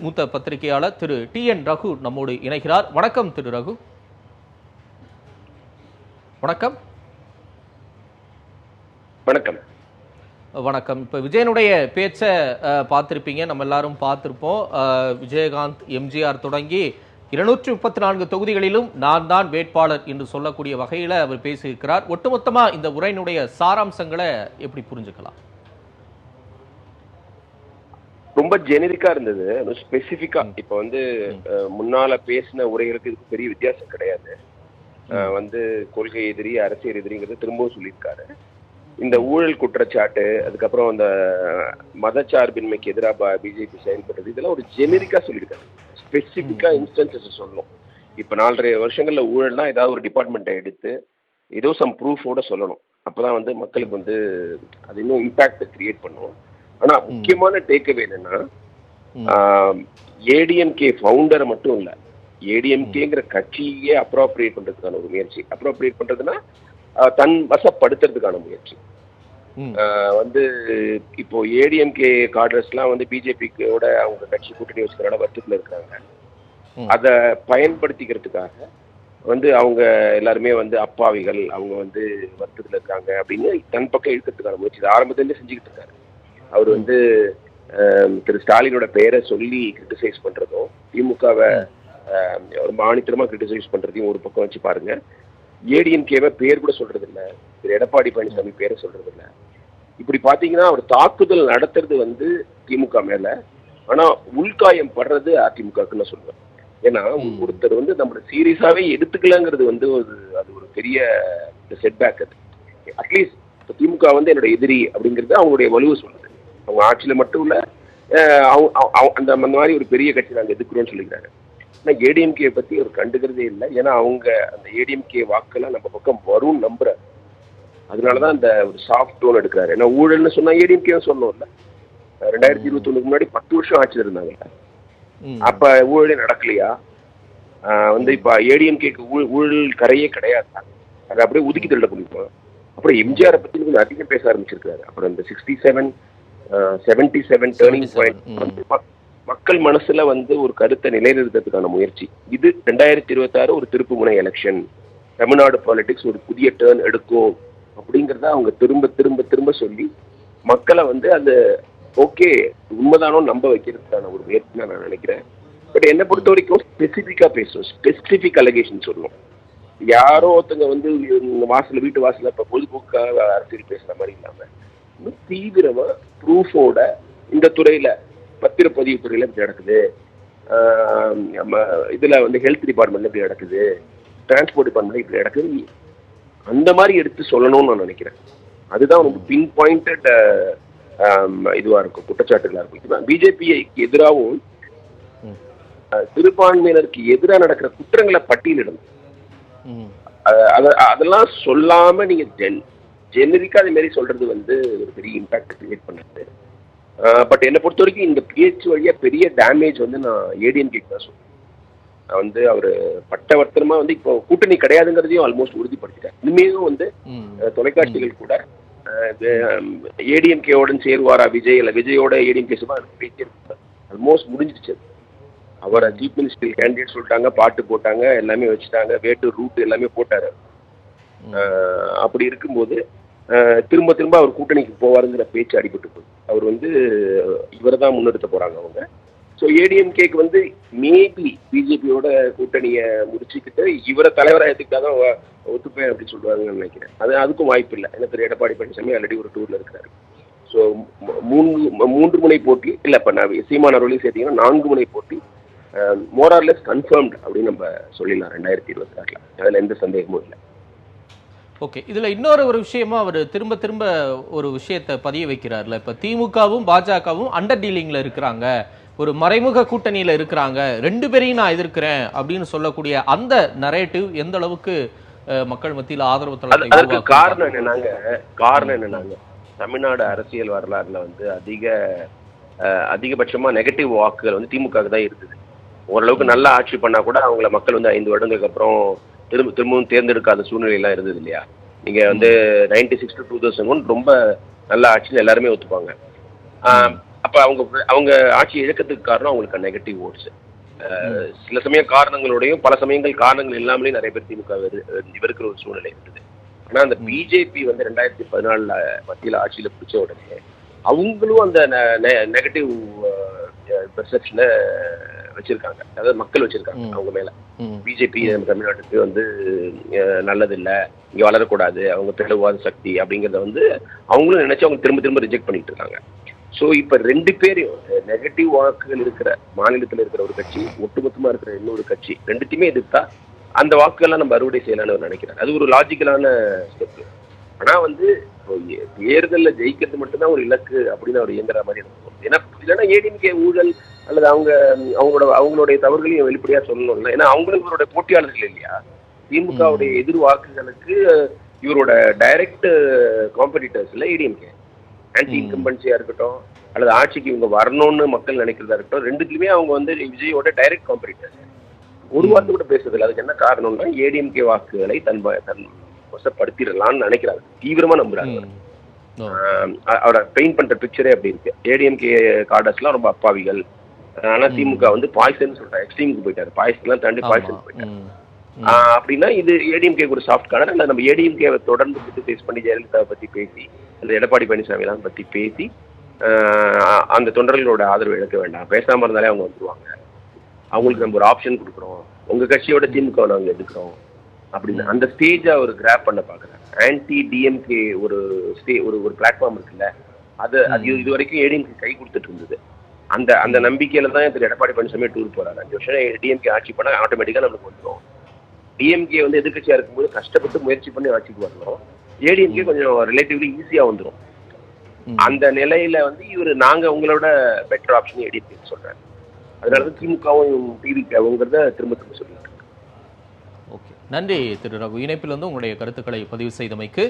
மூத்த பத்திரிகையாளர் திரு T N Raghu நம்மோடு இணைகிறார். வணக்கம் திரு ரகு. வணக்கம். வணக்கம். வணக்கம். இப்போ விஜயனுடைய பேச்சை பார்த்திருப்பீங்க. நம்ம எல்லாரும் பார்த்திருப்போம். விஜயகாந்த் எம்ஜிஆர் தொடங்கி இருநூற்றி முப்பத்தி நான்கு தொகுதிகளிலும் நான் தான் வேட்பாளர் என்று சொல்லக்கூடிய வகையில் அவர் பேசியிருக்கிறார். ஒட்டுமொத்தமா இந்த உரையினுடைய சாராம்சங்களை எப்படி புரிஞ்சுக்கலாம்? ரொம்ப ஜெனரிக்கா இருந்தது. ஸ்பெசிபிக்கா இப்ப வந்து முன்னால பேசின உரைகளுக்கு இதுக்கு பெரிய வித்தியாசம் கிடையாது. வந்து கொள்கை எதிரி அரசியல் எதிரிங்கிறது திரும்பவும் சொல்லியிருக்காரு. இந்த ஊழல் குற்றச்சாட்டு அதுக்கப்புறம் அந்த மதச்சார்பின்மைக்கு எதிராக பிஜேபி செயல்படுறது இதெல்லாம் ஒரு ஜெனரிக்கா சொல்லியிருக்காரு. ஸ்பெசிபிக்கா இன்ஸ்டன்சஸ் சொல்லணும். இப்ப நாலரை வருஷங்கள்ல ஊழல்னா ஏதாவது ஒரு டிபார்ட்மெண்ட்டை எடுத்து ஏதோ சம் ப்ரூஃபோட சொல்லணும். அப்பதான் வந்து மக்களுக்கு வந்து அது இன்னும் இம்பாக்ட் கிரியேட் பண்ணும் ஆனா முக்கியமான டேக்அவே என்னன்னா ஏடிஎம்கே ஃபவுண்டரை மட்டும் இல்ல ஏடிஎம்கேங்கிற கட்சியே அப்ரோப்ரியேட் பண்றதுக்கான ஒரு முயற்சி. அப்ரோப்ரியேட் பண்றதுன்னா தன் வசப்படுத்துறதுக்கான முயற்சி. வந்து இப்போ ஏடிஎம்கே கார்டர்ஸ்லாம் வந்து பிஜேபிக்கோட அவங்க கட்சி கூட்டணி வச்சுக்கிறனால வருத்தத்தில் இருக்காங்க. அதை பயன்படுத்திக்கிறதுக்காக வந்து அவங்க எல்லாருமே வந்து அப்பாவிகள் அவங்க வந்து வருத்தத்தில் இருக்காங்க அப்படின்னு தன் பக்கம் இழுக்கிறதுக்கான முயற்சி. இது ஆரம்பத்திலேருந்து செஞ்சுக்கிட்டு இருக்காரு. அவர் வந்து திரு ஸ்டாலினோட பெயரை சொல்லி கிரிட்டிசைஸ் பண்றதும் திமுகவை ரொம்ப ஆணித்தரமா கிரிட்டிசைஸ் பண்றதையும் ஒரு பக்கம் வச்சு பாருங்க. ஏடிஎம்கேவை பேர் கூட சொல்றது இல்ல திரு எடப்பாடி பழனிசாமி பேரை சொல்றது இல்ல இப்படி பாத்தீங்கன்னா அவர் தாக்குதல் நடத்துறது வந்து திமுக மேல ஆனா உள்காயம் படுறது அதிமுகவுக்கு நான் சொல்லுவேன். ஏன்னா ஒருத்தர் வந்து நம்ம சீரியஸாவே எடுத்துக்கலங்கிறது வந்து ஒரு அது ஒரு பெரிய செட்பேக் அது. அட்லீஸ்ட் திமுக வந்து என்னோட எதிரி அப்படிங்கிறது அவங்களுடைய வலுவை சொல்லுது. அவங்க ஆட்சியில மட்டும் இல்ல அவங்க- அந்த அந்த மாதிரி ஒரு பெரிய கட்சி நாங்க எதிர்க்கிறோம்னு சொல்லிக்கிறாங்க. ஆனா ஏடிஎம்கே பத்தி அவர் கண்டுக்கிறதே இல்லை. ஏன்னா அவங்க அந்த ஏடிஎம்கே வாக்கெல்லாம் நம்ம பக்கம் வரும்னு நம்புறாரு. அதனாலதான் அந்த ஒரு சாஃப்ட் டோன் எடுக்கிறாரு. ஏன்னா ஊழல்னு சொன்னா ஏடிஎம்கே சொல்லணும்ல ரெண்டாயிரத்தி இருபத்தி ஒண்ணுக்கு முன்னாடி பத்து வருஷம் ஆட்சியில் இருந்தாங்க. அப்ப ஊழலே நடக்கலையா? ஆஹ் வந்து இப்ப ஏடிஎம்கேக்கு ஊழல் கரையே கிடையாது. அதை அப்படியே ஒதுக்கி தள்ள முடியுமா அப்புறம் எம்ஜிஆரை பத்தி கொஞ்சம் அதிகம் பேச ஆரம்பிச்சிருக்காரு அப்புறம் இந்த sixty seven seventy seven turning 77, point மக்கள் மனசுல வந்து ஒரு கருத்தை நிலைநிறுத்தத்துக்கான முயற்சி. இது ரெண்டாயிரத்தி இருபத்தாறு ஒரு திருப்புமுனை எலெக்ஷன் தமிழ்நாடு பாலிடிக்ஸ் ஒரு புதிய டேர்ன் எடுக்கும் அப்படிங்கறத அவங்க திரும்ப திரும்ப திரும்ப சொல்லி மக்களை வந்து அந்த ஓகே உண்மைதானோ நம்ப வைக்கிறதுக்கான ஒரு முயற்சி நான் நினைக்கிறேன். பட் என்னை பொறுத்த வரைக்கும் ஸ்பெசிஃபிக்கா பேசணும் ஸ்பெசிஃபிக் அலகேஷன் சொல்லணும் யாரோ ஒருத்தங்க வந்து வாசல்ல வீட்டு வாசல்ல இப்ப பொழுதுபோக்காக அரசியல் பேசுற மாதிரி இல்லாம இன்னும் தீவிரமா ப்ரூஃபோட இந்த துறையில பத்திரப்பதிவு துறையில இப்படி நடக்குது. இதுல வந்து ஹெல்த் டிபார்ட்மெண்ட்ல இப்படி நடக்குது. டிரான்ஸ்போர்ட் டிபார்ட்மெண்ட்ல இப்படி நடக்குது. அந்த மாதிரி எடுத்து சொல்லணும்னு நான் நினைக்கிறேன். அதுதான் ரொம்ப பின் பாயிண்டட் இதுவா இருக்கும் குற்றச்சாட்டுகளா இருக்கும். பிஜேபிக்கு எதிராகவும் சிறுபான்மையினருக்கு எதிராக நடக்கிற குற்றங்களை பட்டியலிடணும். அதெல்லாம் சொல்லாம நீங்க ஜென் ஜெனரிக்கா அதே மாதிரி சொல்றது வந்து ஒரு பெரிய இம்பாக்ட் கிரியேட் பண்ணுது. பட் என்னை பொறுத்த வரைக்கும் இந்த பேச்சு வழியா பெரிய டேமேஜ் வந்து நான் ஏடிஎம்கே தான் சொல்றேன். நான் வந்து அவர் பட்டவர்த்தனமா வந்து இப்போ கூட்டணி கிடையாதுங்கிறதையும் ஆல்மோஸ்ட் உறுதிப்படுத்திட்டார். இனிமேலும் வந்து தொலைக்காட்சிகள் கூட ஏடிஎம்கேவுடன் சேருவாரா விஜய்? இல்ல விஜயோட ஏடிஎம்கே சும்மா பேச்சே ஆல்மோஸ்ட் முடிஞ்சிருச்சு அது. அவரை சீஃப் மினிஸ்டர் கேண்டிடேட் சொல்லிட்டாங்க பாட்டு போட்டாங்க எல்லாமே வச்சுட்டாங்க வேட்டு ரூட் எல்லாமே போட்டாரு. அப்படி இருக்கும்போது திரும்ப திரும்ப அவர் கூட்டணிக்கு போவாருங்கிற பேச்சு அடிபட்டு போகுது அவர் வந்து இவரை தான் முன்னெடுத்த போறாங்க அவங்க. ஸோ ஏடிஎம்கேக்கு வந்து மேபி பிஜேபியோட கூட்டணியை முடிச்சுக்கிட்டு இவரை தலைவராக எடுத்துக்கிட்டா தான் ஒத்துப்பேன் அப்படின்னு சொல்லுவாங்கன்னு நினைக்கிறேன். அது அதுக்கும் வாய்ப்பு இல்லை. ஏன்னா திரு எடப்பாடி பழனிசாமி ஆல்ரெடி ஒரு டூர்ல இருக்கிறாரு. ஸோ மூன்று மூன்று முனை போட்டி இல்லை இப்போ நான் சீமான ரோலையும் சேர்த்தீங்கன்னா நான்கு முனை போட்டி மோரார்லெஸ் கன்ஃபர்ம்டு அப்படின்னு நம்ம சொல்லிடலாம் ரெண்டாயிரத்தி இருபத்தி ஆறில். அதில் எந்த சந்தேகமும் இல்லை. ஓகே. இதுல இன்னொரு ஒரு விஷயமா அவர் திரும்ப திரும்ப ஒரு விஷயத்தை பதிய வைக்கிறார்ல. இப்ப திமுகவும் பாஜகவும் அண்டர் டீலிங்ல இருக்கிறாங்க. ஒரு மறைமுக கூட்டணியில இருக்கிறாங்க. ரெண்டு பேரையும் நான் எதிர்க்கிறேன் அப்படின்னு சொல்லக்கூடிய அந்த நரேட்டிவ் எந்த அளவுக்கு மக்கள் மத்தியில ஆதரவு தளத்தை காரணம் என்னன்னாங்க? காரணம் என்னன்னாங்க? தமிழ்நாடு அரசியல் வரலாறுல வந்து அதிக அதிகபட்சமா நெகட்டிவ் வாக்குகள் வந்து திமுக தான் இருந்தது ஓரளவுக்கு நல்லா ஆட்சி பண்ணா கூட அவங்கள மக்கள் வந்து ஐந்து வருடங்களுக்கு அப்புறம் திரும்ப திரும்பவும் தேர்ந்தெடுக்காத சூழ்நிலை எல்லாம் இருந்தது இல்லையா? நீங்க வந்து ninety six to two thousand one ரொம்ப நல்ல ஆட்சியில் எல்லாருமே ஒத்துப்பாங்க. அப்ப அவங்க அவங்க ஆட்சி இழக்கத்துக்கு காரணம் அவங்களுக்கு நெகட்டிவ் ஓட்ஸ் சில சமயம் காரணங்களோடையும் பல சமயங்கள் காரணங்கள் இல்லாமலே நிறைய பேர் திமுக இருக்கிற ஒரு சூழ்நிலை இருந்தது. ஆனா அந்த பிஜேபி வந்து ரெண்டாயிரத்தி பதினாலுல மத்தியில ஆட்சியில பிடிச்ச உடனே அவங்களும் அந்த நெகட்டிவ் பெர்செப்ஷனை வச்சிருக்காங்க. அதாவது மக்கள் வச்சிருக்காங்க. அவங்க மேல. பிஜேபி தமிழ்நாட்டுக்கு வந்து அஹ், நல்லதில்ல. இங்க வளரக்கூடாது. அவங்க பிளவுவாத சக்தி அப்படிங்கறத வந்து அவங்களும் நினைச்சு அவங்க திரும்ப திரும்ப ரிஜெக்ட் பண்ணிட்டு இருக்காங்க. ஸோ இப்ப ரெண்டு பேரையும் நெகட்டிவ் வாக்குகள் இருக்கிற மாநிலத்தில் இருக்கிற ஒரு கட்சி ஒட்டுமொத்தமா இருக்கிற இன்னொரு கட்சி ரெண்டுத்தையுமே எதிர்த்தா அந்த வாக்குகள்லாம் நம்ம அறுவடை செய்யலாம்னு அவர் நினைக்கிறார். அது ஒரு லாஜிக்கலான ஸ்டெப் ஆனா வந்து தேர்தல்ல ஜெயிக்கிறது மட்டும்தான் ஒரு இலக்கு அப்படின்னு அவர் இயங்குற மாதிரி எனக்கு தோணுது. ஏன்னா இல்லைன்னா ஏடிஎம்கே ஊழல் அல்லது அவங்க அவங்களோட அவங்களுடைய தவறுகளையும் வெளிப்படையா சொல்லணும்ல ஏன்னா அவங்களும் இவருடைய போட்டியாளர்கள் இல்லையா? திமுகவுடைய எதிர் வாக்குகளுக்கு இவரோட டைரக்ட் காம்படிட்டர்ஸ் இல்லை ஏடிஎம்கே ஆன்டி. இன்கம்பன்சியா இருக்கட்டும் அல்லது ஆட்சிக்கு இவங்க வரணும்னு மக்கள் நினைக்கிறதா இருக்கட்டும் ரெண்டுத்துலயுமே அவங்க வந்து விஜயோட டைரக்ட் காம்படிட்டர்ஸ் ஒரு வார்த்தை கூட பேசுறதில்ல. அதுக்கு என்ன காரணம்னா ஏடிஎம்கே வாக்குகளை தன் தன் வசப்படுத்திடலாம்னு நினைக்கிறாங்க. தீவிரமா நம்புறாங்க. அவரை பெயிண்ட் பண்ற பிக்சரே அப்படி இருக்கு. ஏடிஎம்கே கார்டர்ஸ்லாம் ரொம்ப அப்பாவிகள். ஆனா திமுக வந்து பாய்சன் சொல்றாரு எக்ஸ்ட்ரீமுக்கு போயிட்டாரு. பாய்சன்லாம் தாண்டி ஆமா. பாய்சன் போயிட்டாரு. அப்படின்னா இது ஏடிஎம்கே ஒரு சாஃப்ட் கார்டர். அல்ல நம்ம ஏடிஎம்கே தொடர்ந்து கிரிட்டிசைஸ் பண்ணி ஜெயலலிதாவை பத்தி பேசி அந்த எடப்பாடி பழனிசாமி எல்லாம் பத்தி பேசி ஆஹ் அந்த தொண்டர்களோட ஆதரவு இழக்க வேண்டாம். பேசாம இருந்தாலே அவங்க வந்துருவாங்க. அவங்களுக்கு நம்ம ஒரு ஆப்ஷன் கொடுக்குறோம். உங்க கட்சியோட திமுக நாங்க எடுக்கிறோம். அப்படின்னு. அந்த ஸ்டேஜை அவர் கிராப் பண்ண பாக்குறாரு ஆன்டி டிஎம்கே ஒரு ஸ்டே ஒரு ஒரு பிளாட்ஃபார்ம் இருக்குல்ல அது அது இது வரைக்கும் ஏடிஎம்கே கை கொடுத்துட்டு இருந்தது. அந்த அந்த நம்பிக்கையில தான் திரு எடப்பாடி பழனிசாமி டூர் போறாரு. அஞ்சு வருஷம் டிஎம்கே ஆட்சி பண்ணா ஆட்டோமேட்டிக்கா நம்மளுக்கு வந்துடும் டிஎம்கே வந்து எதிர்க்கட்சியா இருக்கும்போது கஷ்டப்பட்டு முயற்சி பண்ணி ஆட்சிக்கு வரணும். ஏடிஎம்கே கொஞ்சம் ரிலேட்டிவ்லி ஈஸியா வந்துடும். அந்த நிலையில வந்து இவர் நாங்க உங்களோட பெட்டர் ஆப்ஷன் ஏடிஎம்கே சொல்றாரு. அதனாலதான் திமுகவும் டிவிக்காவுங்கிறத திரும்ப திரும்ப சொல்லிட்டு நன்றி. திரு ரகு இணைப்பில் வந்து உங்களுடைய கருத்துக்களை பதிவு செய்தமைக்கு